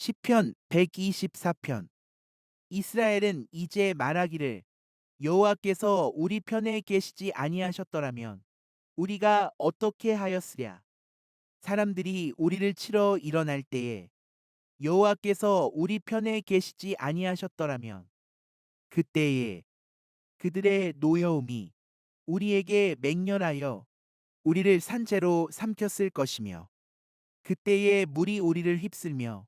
시편 124편. 이스라엘은 이제 말하기를 여호와께서 우리 편에 계시지 아니하셨더라면 우리가 어떻게 하였으랴? 사람들이 우리를 치러 일어날 때에 여호와께서 우리 편에 계시지 아니하셨더라면 그때에 그들의 노여움이 우리에게 맹렬하여 우리를 산채로 삼켰을 것이며 그때에 물이 우리를 휩쓸며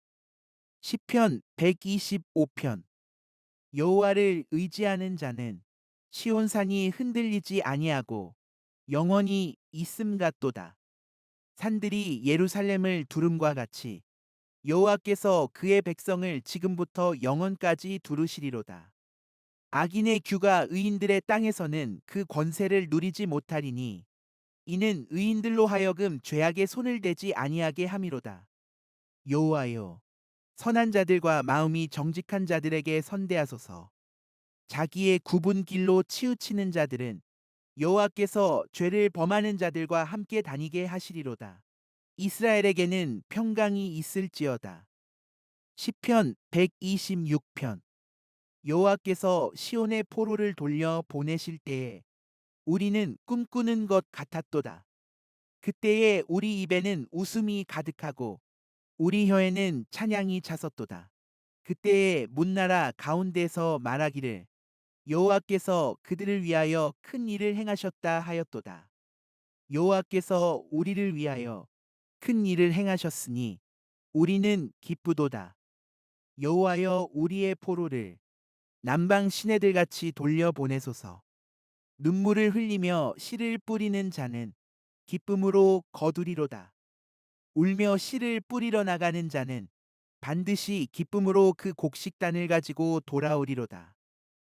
시편 125편 여호와를 의지하는 자는 시온산이 흔들리지 아니하고 영원히 있음 같도다. 산들이 예루살렘을 두름과 같이 여호와께서 그의 백성을 지금부터 영원까지 두르시리로다. 악인의 규가 의인들의 땅에서는 그 권세를 누리지 못하리니 이는 의인들로 하여금 죄악의 손을 대지 아니하게 함이로다. 여호와여 선한 자들과 마음이 정직한 자들에게 선대하소서. 자기의 굽은 길로 치우치는 자들은 여호와께서 죄를 범하는 자들과 함께 다니게 하시리로다. 이스라엘에게는 평강이 있을지어다. 시편 126편 여호와께서 시온의 포로를 돌려 보내실 때에 우리는 꿈꾸는 것 같았도다. 그때에 우리 입에는 웃음이 가득하고 우리 혀에는 찬양이 차섰도다. 그때에 문나라 가운데서 말하기를 여호와께서 그들을 위하여 큰 일을 행하셨다 하였도다. 여호와께서 우리를 위하여 큰 일을 행하셨으니 우리는 기쁘도다. 여호와여 우리의 포로를 남방 시내들 같이 돌려 보내소서. 눈물을 흘리며 씨를 뿌리는 자는 기쁨으로 거두리로다. 울며 씨를 뿌리러 나가는 자는 반드시 기쁨으로 그 곡식단을 가지고 돌아오리로다.